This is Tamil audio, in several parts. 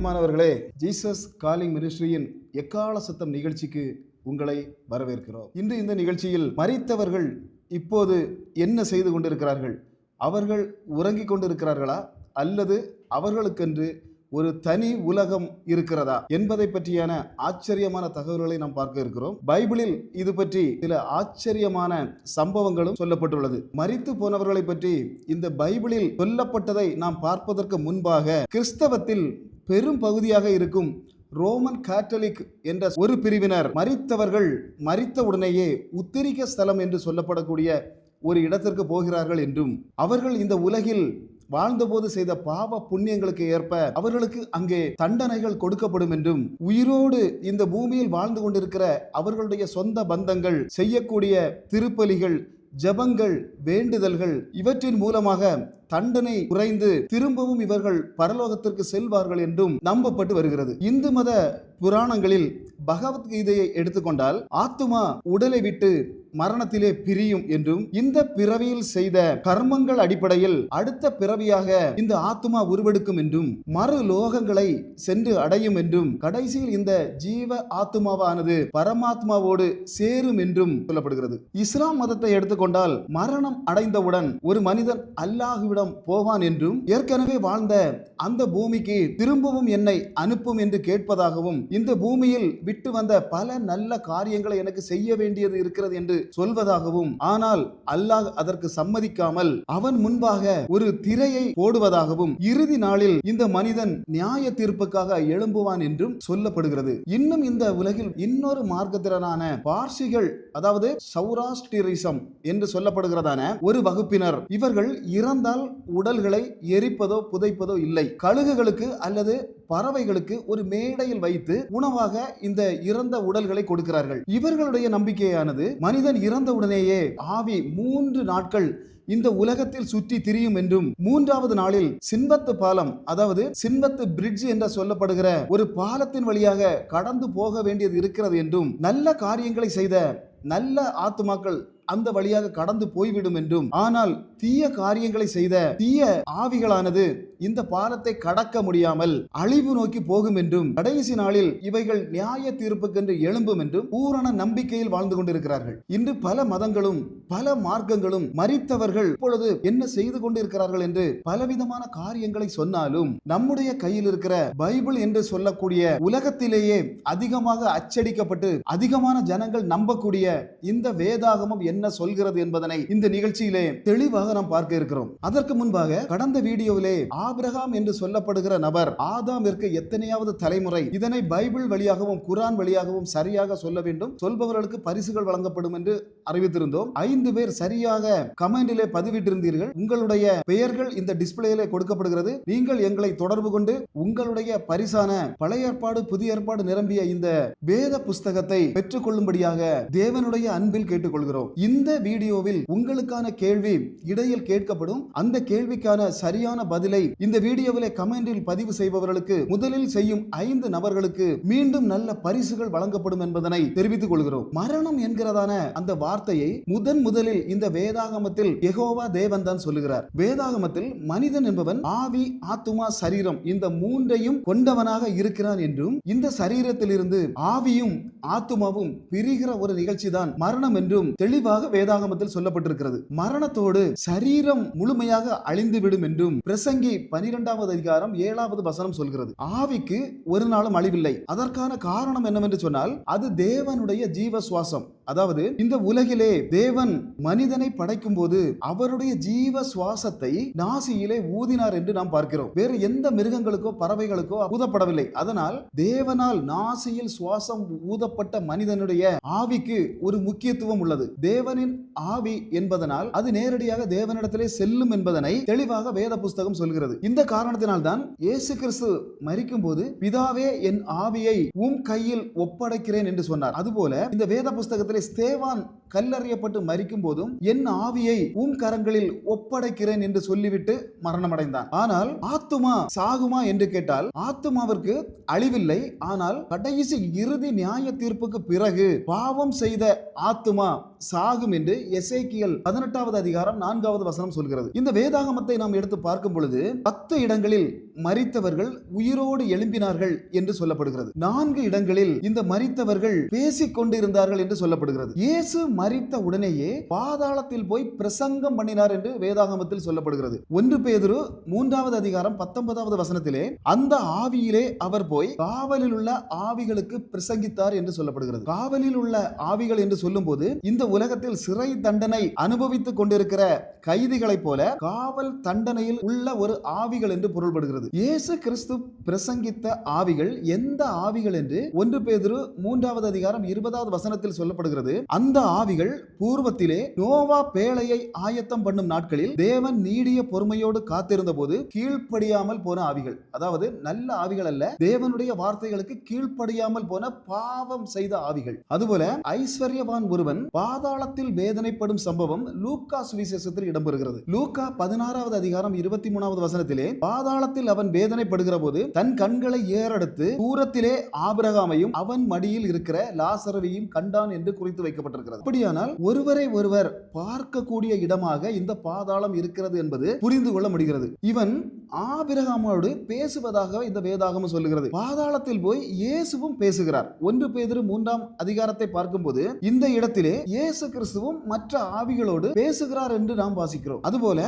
பிரியமானவர்களே ஜீசஸ் காலிங் மினிஸ்ட்ரியின் எக்கால சத்தம் நிகழ்ச்சிக்கு உங்களை வரவேற்கிறோம். இன்று இந்த நிகழ்ச்சியில் மறித்தவர்கள் இப்போது என்ன செய்து கொண்டிருக்கிறார்கள்? அவர்கள் உறங்கிக் கொண்டிருக்கிறார்களா? அல்லது அவர்களுக்கென்று ஒரு தனி உலகம் இருக்கிறதா? என்பதை பற்றியான ஆச்சரியமான தகவல்களை நாம் பார்க்க இருக்கிறோம். பைபிளில் இது பற்றி சில ஆச்சரியமான சம்பவங்களும் சொல்லப்பட்டுள்ளது. மறித்து போனவர்களை பற்றி இந்த பைபிளில் சொல்லப்பட்டதை நாம் பார்ப்பதற்கு முன்பாக கிறிஸ்தவத்தில் பெரும் பகுதியாக இருக்கும் ரோமன் கேத்தலிக் என்ற ஒரு பிரிவினர் மறித்தவர்கள் மறித்த உடனேயே உத்திரிக்க ஸ்தலம் என்று சொல்லப்படக்கூடிய ஒரு இடத்திற்கு போகிறார்கள் என்றும் அவர்கள் இந்த உலகில் வாழ்ந்தபோது செய்த பாவ புண்ணியங்களுக்கு ஏற்ப அவர்களுக்கு அங்கே தண்டனைகள் கொடுக்கப்படும் என்றும் உயிரோடு இந்த பூமியில் வாழ்ந்து கொண்டிருக்கிற அவர்களுடைய சொந்த பந்தங்கள் செய்யக்கூடிய திருப்பலிகள் ஜபங்கள் வேண்டுதல்கள் இவற்றின் மூலமாக தண்டனை குறைந்து திரும்பவும் இவர்கள் பரலோகத்திற்கு செல்வார்கள் என்றும் நம்பப்பட்டு வருகிறது. இந்து மத புராணங்களில் பகவத்கீதையை எடுத்துக்கொண்டால் ஆத்துமா உடலை விட்டு மரணத்திலே பிரியும் என்றும் இந்த பிறவியில் செய்த கர்மங்கள் அடிப்படையில் அடுத்த பிறவியாக இந்த ஆத்மா உருவெடுக்கும் என்றும் மறு லோகங்களை சென்று அடையும் என்றும் கடைசியில் இந்த ஜீவ ஆத்மாவானது பரமாத்மாவோடு சேரும் என்றும் சொல்லப்படுகிறது. இஸ்லாம் மதத்தை எடுத்துக்கொண்டால் மரணம் அடைந்தவுடன் ஒரு மனிதன் அல்லாஹுவிடம் போவான் என்றும் ஏற்கனவே வாழ்ந்த அந்த பூமிக்கு திரும்பவும் என்னை அனுப்பும் என்று கேட்பதாகவும் இந்த பூமியில் விட்டு வந்த பல நல்ல காரியங்களை எனக்கு செய்ய வேண்டியது இருக்கிறது என்று சொல்வதாகவும் ஆனால் அல்லாஹ் அதற்கு சம்மதிக்காமல் அவன் முன்பாக ஒரு திரையை போடுவதாகவும் இறுதி நாளில் இந்த மனிதன் நியாய தீர்ப்புக்காக எழும்புவான் என்றும் சொல்லப்படுகிறது. இன்னும் இந்த உலகில் இன்னொரு மார்க்கத்திறனான பார்சிகள் அதாவது சௌராஸ்டிரிசம் என்று சொல்லப்படுகிறதான ஒரு வகுப்பினர் இவர்கள் இறந்தால் உடல்களை எரிப்பதோ புதைப்பதோ இல்லை. கழுகுகளுக்கு அல்லது பறவைகளுக்கு ஒரு மேடையில் வைத்து உணவாக இந்த இறந்த உடல்களை கொடுக்கிறார்கள். இவர்களுடைய நம்பிக்கையானது மனிதன் இறந்த உடனேயே ஆவி மூன்று நாட்கள் இந்த உலகத்தில் சுற்றி திரியும் என்றும் மூன்றாவது நாளில் சின்வத்து பாலம் அதாவது சின்வத்து பிரிட்ஜ் என்று சொல்லப்படுகிற ஒரு பாலத்தின் வழியாக கடந்து போக வேண்டியது இருக்கிறது என்றும் நல்ல காரியங்களை செய்த நல்ல ஆத்துமாக்கள் அந்த வழியாக கடந்து போய்விடும் என்றும் ஆனால் தீய காரியங்களை செய்த தீய ஆவிகளானது இந்த பாலத்தை கடக்க முடியாமல் அழிவு நோக்கி போகும் என்றும் கடைசி நாளில் இவைகள் நியாய தீர்ப்புக்கென்று எழும்பும் என்றும் பூரண நம்பிக்கையில் வாழ்ந்து கொண்டிருக்கிறார்கள். இன்று பல மதங்களும் பல மார்க்கங்களும் மறித்தவர்கள் இப்பொழுது என்ன செய்து கொண்டிருக்கிறார்கள் என்று பலவிதமான காரியங்களை சொன்னாலும் நம்முடைய கையில் இருக்கிற பைபிள் என்று சொல்லக்கூடிய உலகத்திலேயே அதிகமாக அச்சடிக்கப்பட்டு அதிகமான ஜனங்கள் நம்பக்கூடிய இந்த வேதாகமம் என்ன சொல்கிறது என்பதனை இந்த நிகழ்ச்சியிலே தெளிவாக நாம் பார்க்க இருக்கிறோம். அதற்கு முன்பாக கடந்த வீடியோவிலே ஆபிரகாம் என்று சொல்லப்படுகிற நபர் ஆதாமிற்கு எத்தனையாவது தலைமுறை இதனை பைபிள் வழியாகவும் குரான் வழியாகவும் சரியாக சொல்ல வேண்டும். சொல்பவர்களுக்கு பரிசுகள் வழங்கப்படும் என்று அறிவித்திருந்தோம். ஐந்து பேர் சரியாக கமெண்டிலே பதிவிட்டிருந்தீர்கள். உங்களுடைய பெயர்கள் இந்த டிஸ்பிளேயிலே கொடுக்கப்படுகிறது. நீங்கள் எங்களை தொடர்பு கொண்டு உங்களுடைய பரிசான பழைய ஏற்பாடு புதிய ஏற்பாடு நிரம்பிய இந்த வேத புஸ்தகத்தை பெற்றுக்கொள்ளும்படியாக தேவனுடைய அன்பில் கேட்டுக்கொள்கிறோம். இந்த வீடியோவில் உங்களுக்கான கேள்வி இடையில் கேட்கப்படும். அந்த கேள்விக்கான சரியான பதிலை இந்த வீடியோவிலே கமெண்டில் பதிவு செய்பவர்களுக்கு முதலில் செய்யும் ஐந்து நபர்களுக்கு மீண்டும் நல்ல பரிசுகள் வழங்கப்படும் என்பதனை தெரிவித்துக் கொள்கிறோம். மரணம் என்கிறதான அந்த வார்த்தையை முதன் முதலில் இந்த வேதாகமத்தில் எகோவா தேவன் தான் சொல்லுகிறார். வேதாகமத்தில் மனிதன் என்பவன் ஆவி ஆத்துமா சரீரம் இந்த மூன்றையும் கொண்டவனாக இருக்கிறான் என்றும் இந்த சரீரத்திலிருந்து ஆவியும் ஆத்துமாவும் பிரிகிற ஒரு நிகழ்ச்சி தான் மரணம் என்றும் தெளிவாக வேதாகமத்தில் சொல்லப்பட்டிருக்கிறது. மரணத்தோடு சரீரம் முழுமையாக அழிந்து விடும் என்றும் பிரசங்கி பனிரெண்டாவது அதிகாரம் ஏழாவது வசனம் சொல்கிறது. ஆவிக்கு ஒரு நாளும் அழிவில்லை. அதற்கான காரணம் என்னவென்று சொன்னால் அது தேவனுடைய ஜீவ சுவாசம் அதாவது இந்த உலகிலே தேவன் மனிதனை படைக்கும் போது அவருடைய ஜீவ சுவாசத்தை நாசியிலே ஊதினார் என்று நாம் பார்க்கிறோம். வேறு எந்த மிருகங்களுக்கோ பறவைகளுக்கோ ஊதப்படவில்லை. அதனால் தேவனால் நாசியில் சுவாசம் ஊதப்பட்ட மனிதனுடைய ஆவிக்கு ஒரு முக்கியத்துவம் உள்ளது. தேவனின் ஆவி என்பதனால் அது நேரடியாக தேவனிடத்திலே செல்லும் என்பதனை தெளிவாக வேத புஸ்தகம் சொல்கிறது. இந்த காரணத்தினால் தான் இயேசு கிறிஸ்து மறிக்கும் போது பிதாவே என் ஆவியை உம் கையில் ஒப்படைக்கிறேன் என்று சொன்னார். அதுபோல இந்த வேத புஸ்தகத்திலே ஸ்தேவான் கல்லறியப்பட்டு மறிக்கும் போதும் என் ஆவியை உம் கரங்களில் ஒப்படைக்கிறேன் என்று சொல்லிவிட்டு மரணமடைந்தான். ஆனால் ஆத்துமா சாகுமா என்று கேட்டால் ஆத்துமாவிற்கு அழிவில்லை. ஆனால் கடைசி இறுதி நியாய தீர்ப்புக்கு பிறகு பாவம் செய்த ஆத்துமா சாகும் என்று எசேக்கியல் பதினெட்டாவது அதிகாரம் நான்காவது வசனம் சொல்கிறது. இந்த வேதாகமத்தை நாம் எடுத்து பார்க்கும் பொழுது பத்து இடங்களில் மரித்தவர்கள் உயிரோடு எழும்பினார்கள் என்று சொல்லப்படுகிறது. நான்கு இடங்களில் இந்த மரித்தவர்கள் பேசிக் கொண்டிருந்தார்கள் என்று சொல்லப்படுகிறது. இயேசு மரித்த உடனேயே பாதாளத்தில் போய் பிரசங்கம் பண்ணினார் என்று வேதாகமத்தில் சொல்லப்படுகிறது. ஒன்று பேதுரு மூன்றாவது அதிகாரம் பத்தொன்பதாவது வசனத்திலே அந்த ஆவியிலே அவர் போய் காவலில் உள்ள ஆவிகளுக்கு பிரசங்கித்தார் என்று சொல்லப்படுகிறது. காவலில் உள்ள ஆவிகள் என்று சொல்லும்போது இந்த உலகத்தில் சிறை தண்டனை அனுபவித்துக் கொண்டிருக்கிற கைதிகளைப் போல காவல் தண்டனையில் உள்ள ஒரு ஆவிகள் என்று பொருள்படுகிறது. இயேசு கிறிஸ்து பிரசங்கித்த ஆவிகள் எந்த ஆவிகள் என்று ஒன்று பேதிரு மூன்றாவது அதிகாரம் இருபதாவது வசனத்தில் சொல்லப்படுகிறது. அந்த ஆவிகள் பூர்வத்திலே நோவா பேழையை ஆயத்தம் பண்ணும் நாட்களில் தேவன் நீடிய பொறுமையோடு காத்திருந்த போது கீழ்ப்படியாமல் போன ஆவிகள். அதாவது நல்ல ஆவிகள் அல்ல தேவனுடைய வார்த்தைகளுக்கு கீழ்ப்படியாமல் போன பாவம் செய்த ஆவிகள். அதுபோல ஐஸ்வர்யவான் ஒருவன் பாதாளத்தில் வேதனைப்படும் சம்பவம் லூக்கா சுவிசேஷத்தில் இடம்பெறுகிறது. லூக்கா பதினாறாவது அதிகாரம் இருபத்தி மூணாவது வசனத்திலே பாதாளத்தில் அவன் வேதனைப்படுகிற போது தன் கண்களை ஏறெடுத்து தூரத்திலே ஆபிரகாமையும் அவன் மடியில் இருக்கிற லாசரவையும் கண்டான் என்று குறித்து வைக்கப்பட்டிருக்கிறது. அப்படியானால் ஒருவரை ஒருவர் பார்க்கக்கூடிய இடமாக இந்த பாதாளம் இருக்கிறது என்பது புரிந்து கொள்ள முடிகிறது. இவன் ஆபிரகாமோடு பேசுவதாக இந்த வேதாகமம் சொல்லுகிறது. பாதாளத்தில் போய் இயேசுவும் பேசுகிறார். ஒன்று பேதிரு மூன்றாம் அதிகாரத்தை பார்க்கும்போது இந்த இடத்திலே இயேசு கிறிஸ்துவும் மற்ற ஆவிகளோடு பேசுகிறார் என்று நாம் வாசிக்கிறோம். அதுபோல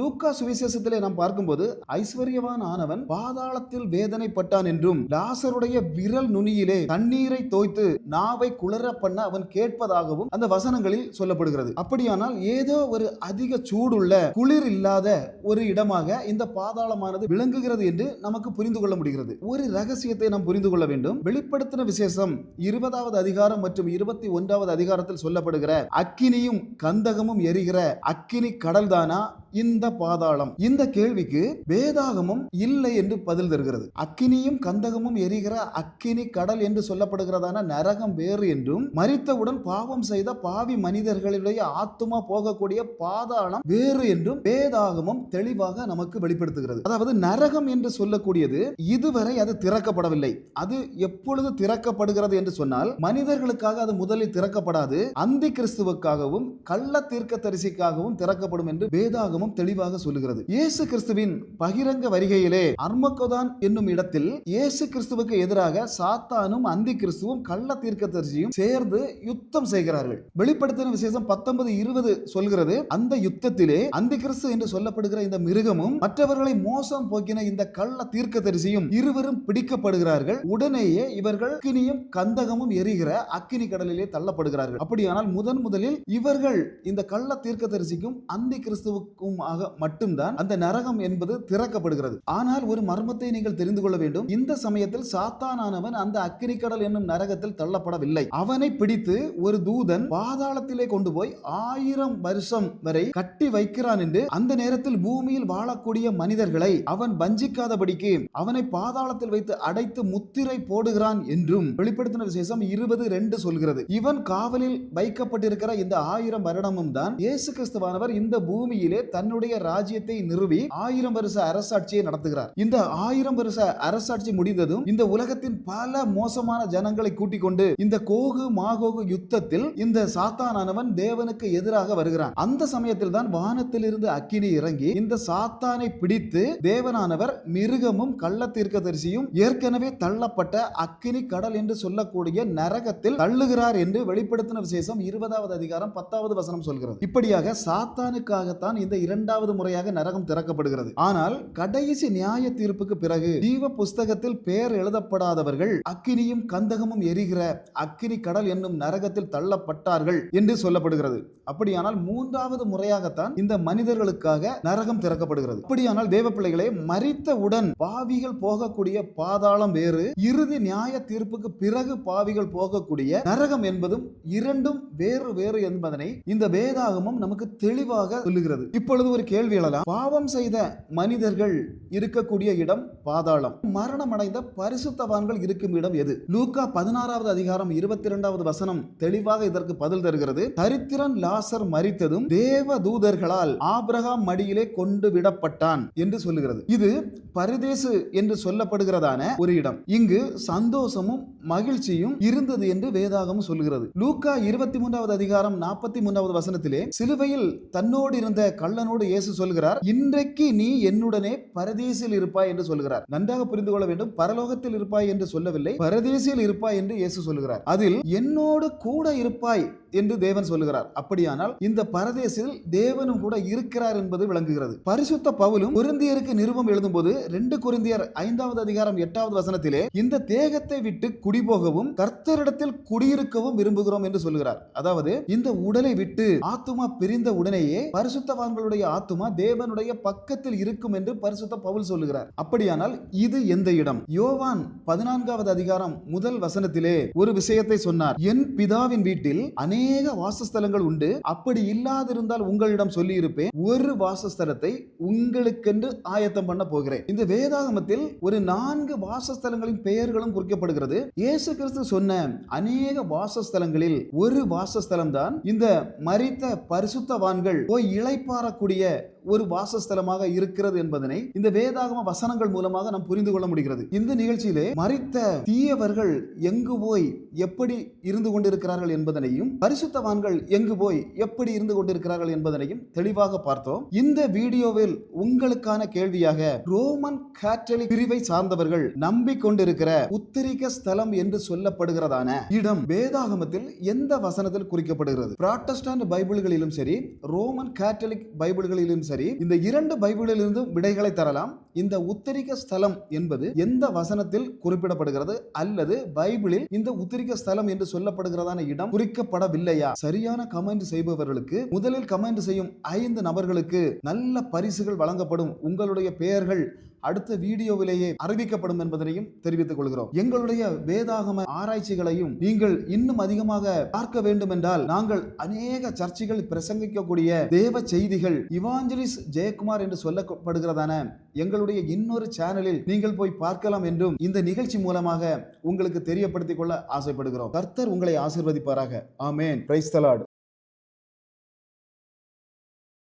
லூக்கா சுவிசேஷத்திலே நாம் பார்க்கும்போது ஐஸ்வர்யவான் ஆனவன் பாதாளத்தில் வேதனைப்பட்டான் என்றும் லாசருடைய விரல் நுனியிலே தண்ணீரை தோய்த்து நாவை குளற பண்ண அவன் கேட்பதாகவும் அந்த வசனங்களில் சொல்லப்படுகிறது. அப்படியானால் ஏதோ ஒரு அதிக சூடுள்ள குளிர் இல்லாத ஒரு இடமாக இந்த பாதாளமானது விளங்குகிறது என்று நமக்கு புரிந்து கொள்ள முடிகிறது. ஒரு ரகசியத்தை நாம் புரிந்து கொள்ள வேண்டும். வெளிப்படுத்தின விசேஷம் இருபதாவது அதிகாரம் மற்றும் இருபத்தி ஒன்றாவது அதிகாரத்தில் சொல்லப்படுகிற அக்கினியும் கந்தகமும் எரிகிற அக்கினி கடல் தானா இந்த பாதாளம். இந்த கேள்விக்கு வேதாகமும் இல்லை என்று பதில் தருகிறது. அக்கினியும் கந்தகமும் எரிகிற அக்கினி கடல் என்று சொல்லப்படுகிறதான நரகம் வேறு என்றும் மரித்தவுடன் பாவம் செய்த பாவி மனிதர்களுடைய ஆத்துமா போகக்கூடிய பாதாளம் வேறு என்றும் வேதாகமம் தெளிவாக நமக்கு வெளிப்படுத்துகிறது. அதாவது நரகம் என்று சொல்லக்கூடியது இதுவரை அது திறக்கப்படவில்லை. அது எப்பொழுது திறக்கப்படுகிறது என்று சொன்னால் மனிதர்களுக்காக அது முதலில் திறக்கப்படாது அந்தி கிறிஸ்துவுக்காகவும் கள்ள தீர்க்க தரிசிக்காகவும் திறக்கப்படும் என்று வேதாகமம் தெளிவாக சொல்லுகிறது. இயேசு கிறிஸ்துவின் பகிரங்க வருகையிலே அர்மக்கோதான் என்னும் இடத்தில் இயேசு கிறிஸ்துவுக்கு எதிராக சாத்தானும் அந்தி கிறிஸ்துவும் கள்ள தீர்க்க தரிசியும் சேர்ந்து யுத்தம் செய்கிறார்கள். வெளிப்படுத்தின விசேஷம் பத்தொன்பது இருபது சொல்கிறது அந்த யுத்தத்திலே அந்தி கிறிஸ்து என்று சொல்லப்படுகிற இந்த மிருகமும் மற்றவர்களை மோசம் போக்கின இந்த கள்ள தீர்க்க தரிசியும் இருவரும் பிடிக்கப்படுகிறார்கள். உடனேயே இவர்கள் அக்கினியும் கந்தகமும் எரிகிற அக்கினி கடலிலே தள்ளப்படுகிறார்கள். அப்படியானால் முதன் முதலில் இவர்கள் இந்த கள்ள தீர்க்க தரிசிக்கும் அந்தி கிறிஸ்துவுக்கும் ஆக மட்டும்தான் அந்த நரகம் என்பது திறக்கப்படுகிறது. ஆனால் ஒரு மர்மத்தை நீங்கள் தெரிந்து கொள்ள வேண்டும். இந்த சமயத்தில் சாத்தானானவன் அந்த அக்கினி என்னும் நரகத்தில் தள்ளப்படவில்லை. அவனை பிடித்து ஒரு தூதன் பாதாளத்திலே கொண்டு போய் ஆயிரம் வருஷம் வரை கட்டி வைக்கிறான் என்று அந்த நேரத்தில் பூமியில் வாழக்கூடிய மனிதர்களை அவன் வஞ்சிக்காதபடிக்கு அவனை பாதாளத்தில் வைத்து அடைத்து முத்திரை போடுகிறான் என்றும் வெளிப்படுத்தின விசேஷம் இருபது ரெண்டு சொல்கிறது. இவன் காவலில் வைக்கப்பட்டிருக்கிற இந்த ஆயிரம் வருடமும் தான் இயேசு கிறிஸ்துவானவர் இந்த பூமியிலே தன்னுடைய ராஜ்யத்தை நிறுவி ஆயிரம் வருஷ அரசாட்சியை நடத்துகிறார். இந்த ஆயிரம் வருஷ அரசாட்சி முடிந்ததும் இந்த உலகத்தின் பல மோசமான ஜனங்களை கூட்டிக் கொண்டு இந்த கோகு மாகோகு யுத்தத்தில் இந்த சாத்தானவன் தேவனுக்கு எதிராக வருகிறான். அந்த சமயத்தில் தான் வானத்திலிருந்து அக்கினி இறங்கி இந்த சாத்தானை பிடித்து தேவனானவர் மிருகமும் கள்ள தீர்க்கதரிசியும் ஏற்கனவே தள்ளப்பட்ட அக்கினி கடல் என்று சொல்லக்கூடிய நரகத்தில் தள்ளுகிறார் என்று வெளிப்படுத்தின விசேஷம் இருபதாவது அதிகாரம் பத்தாவது வசனம் சொல்கிறது. இப்படியாக சாத்தானுக்காகத்தான் இந்த இரண்டாவது முறையாக நரகம் திறக்கப்படுகிறது. ஆனால் கடைசி நியாய தீர்ப்புக்கு பிறகு ஜீவ புஸ்தகத்தில் பெயர் எழுதப்படாதவர்கள் அக்கினியும் கந்தகமும் எரிகிற அக்கினி கடல் என்னும் நரகத்தில் தள்ளப்பட்டார்கள் என்று சொல்லப்படுகிறது. அப்படியானால் மூன்றாவது முறையாகத்தான் இந்த மனிதர்களுக்காக நரகம் திறக்கப்படுகிறது. அப்படியானால் தேவ பிள்ளைகளே பாவிகள் போகக்கூடிய பாதாளம் வேறு இறுதி நியாய தீர்ப்புக்கு பிறகு பாவிகள் போகக்கூடிய நரகம் என்பதும் இரண்டும் வேறு வேறு என்பதனை இந்த வேதாகமம் நமக்கு தெளிவாக சொல்லுகிறது. இப்பொழுது இப்பொழுது ஒரு கேள்வி எழலாம். பாவம் செய்த மனிதர்கள் இருக்கக்கூடிய இடம் பாதாளம். மரணம் அடைந்த பரிசுத்தவான்கள் இருக்கும் இடம் எது? லூக்கா பதினாறாவது அதிகாரம் இருபத்தி இரண்டாவது வசனம் தெளிவாக இதற்கு பதில் தருகிறது. தரித்திரன் லாசர் மறித்ததும் தேவ தூதர்களால் ஆபிரகாம் மடியிலே கொண்டு விடப்பட்டான் என்று சொல்லுகிறது. இது பரதேசு என்று சொல்லப்படுகிறதான ஒரு இடம். இங்கு சந்தோஷமும் மகிழ்ச்சியும் இருந்தது என்று வேதாகம் சொல்லுகிறது. லூக்கா இருபத்தி மூன்றாவது அதிகாரம் நாற்பத்தி மூன்றாவது வசனத்திலே சிலுவையில் தன்னோடு இருந்த கள்ளன் கள்ளனோடு இயேசு சொல்கிறார் இன்றைக்கு நீ என்னுடனே பரதேசில் இருப்பாய் என்று சொல்கிறார் நன்றாக புரிந்து கொள்ள வேண்டும் பரலோகத்தில் இருப்பாய் என்று சொல்லவில்லை பரதேசியில் இருப்பாய் என்று இயேசு சொல்லுகிறார். அதில் என்னோடு கூட இருப்பாய் என்று தேவன் சொல்லுகிறார். அப்படியானால் இந்த பரதேசில் தேவனும் கூட இருக்கிறார் என்பது விளங்குகிறது. பரிசுத்த பவுலும் குருந்தியருக்கு நிருபம் எழுதும்போது ரெண்டு குருந்தியர் ஐந்தாவது அதிகாரம் எட்டாவது வசனத்திலே இந்த தேகத்தை விட்டு குடிபோகவும் கர்த்தரிடத்தில் குடியிருக்கவும் விரும்புகிறோம் என்று சொல்லுகிறார். அதாவது இந்த உடலை விட்டு ஆத்துமா பிரிந்த உடனேயே பரிசுத்தவான்களுடைய ஆத்துமா தேவனுடைய பக்கத்தில் இருக்கும் என்று பரிசுத்த பவுல் சொல்லுகிறார். அப்படியானால் இது எந்த இடம்? யோவான் பதினான்காவது அதிகாரம் முதல் வசனத்திலே ஒரு விஷயத்தை சொன்னார். என் பிதாவின் வீட்டில் அநேக அநேக வாசஸ்தலங்கள் உண்டு. அப்படி இல்லாதிருந்தால் உங்களிடம் சொல்லி இருப்பேன் ஒரு வாசஸ்தலத்தை உங்களுக்கென்று ஆயத்தம் பண்ண போகிறேன். இந்த வேதாகமத்தில் ஒரு நான்கு வாசஸ்தலங்களின் பெயர்களும் குறிக்கப்படுகிறது. இயேசு கிறிஸ்து சொன்ன அநேக வாசஸ்தலங்களில் ஒரு வாசஸ்தலம் தான் இந்த மரித்த பரிசுத்தவான்கள் போய் இளைப்பாறக்கூடிய ஒரு வாசஸ்தலமாக இருக்கிறது என்பதனை இந்த வேதாகம வசனங்கள் மூலமாக நாம் புரிந்து கொள்ள முடிகிறது. இந்த நிகழ்ச்சியிலே மரித்த தீயவர்கள் எங்கு போய் எப்படி இருந்து கொண்டிருக்கிறார்கள் என்பதனையும் பரிசுத்தவான்கள் எங்கு போய் எப்படி இருந்து கொண்டிருக்கிறார்கள் என்பதனையும் தெளிவாக பார்த்தோம். இந்த வீடியோவில் உங்களுக்கான கேள்வியாக ரோமன் கேட்டலிக் பிரிவை சார்ந்தவர்கள் நம்பிக்கொண்டிருக்கிற உத்தரிக்க ஸ்தலம் என்று சொல்லப்படுகிறதான இடம் வேதாகமத்தில் எந்த வசனத்தில் குறிக்கப்படுகிறது? பிராட்டஸ்டாண்ட் பைபிள்களிலும் சரி ரோமன் கேட்டலிக் பைபிள்களிலும் சரி இந்த இரண்டு பைபிளிலிருந்தும் விடைகளை தரலாம். இந்த உத்தரிக்க ஸ்தலம் என்பது எந்த வசனத்தில் குறிப்பிடப்படுகிறது? அல்லது பைபிளில் இந்த உத்தரிக்க ஸ்தலம் என்று சொல்லப்படுகிறதான இடம் குறிக்கப்படவில்லையா? சரியான கமெண்ட் செய்பவர்களுக்கு முதலில் கமெண்ட் செய்யும் ஐந்து நபர்களுக்கு நல்ல பரிசுகள் வழங்கப்படும். உங்களுடைய பெயர்கள் அடுத்த வீடியோவிலேயே அறிவிக்கப்படும் என்பதனையும் தெரிவித்துக் கொள்கிறோம். எங்களுடைய வேதாகம ஆராய்ச்சிகளையும் நீங்கள் இன்னும் அதிகமாக பார்க்க வேண்டும் என்றால் நாங்கள் அநேக சர்ச்சைகள் பிரசங்கிக்கக்கூடிய தேவ செய்திகள் இவாஞ்சலிஸ் ஜெயக்குமார் என்று சொல்லப்படுகிறதான எங்களுடைய இன்னொரு சேனலில் நீங்கள் போய் பார்க்கலாம் என்றும் இந்த நிகழ்ச்சி மூலமாக உங்களுக்கு தெரியப்படுத்திக் கொள்ள ஆசைப்படுகிறோம். கர்த்தர் உங்களை ஆசிர்வதிப்பாராக. ஆமேன். பிரைஸ் தலாட்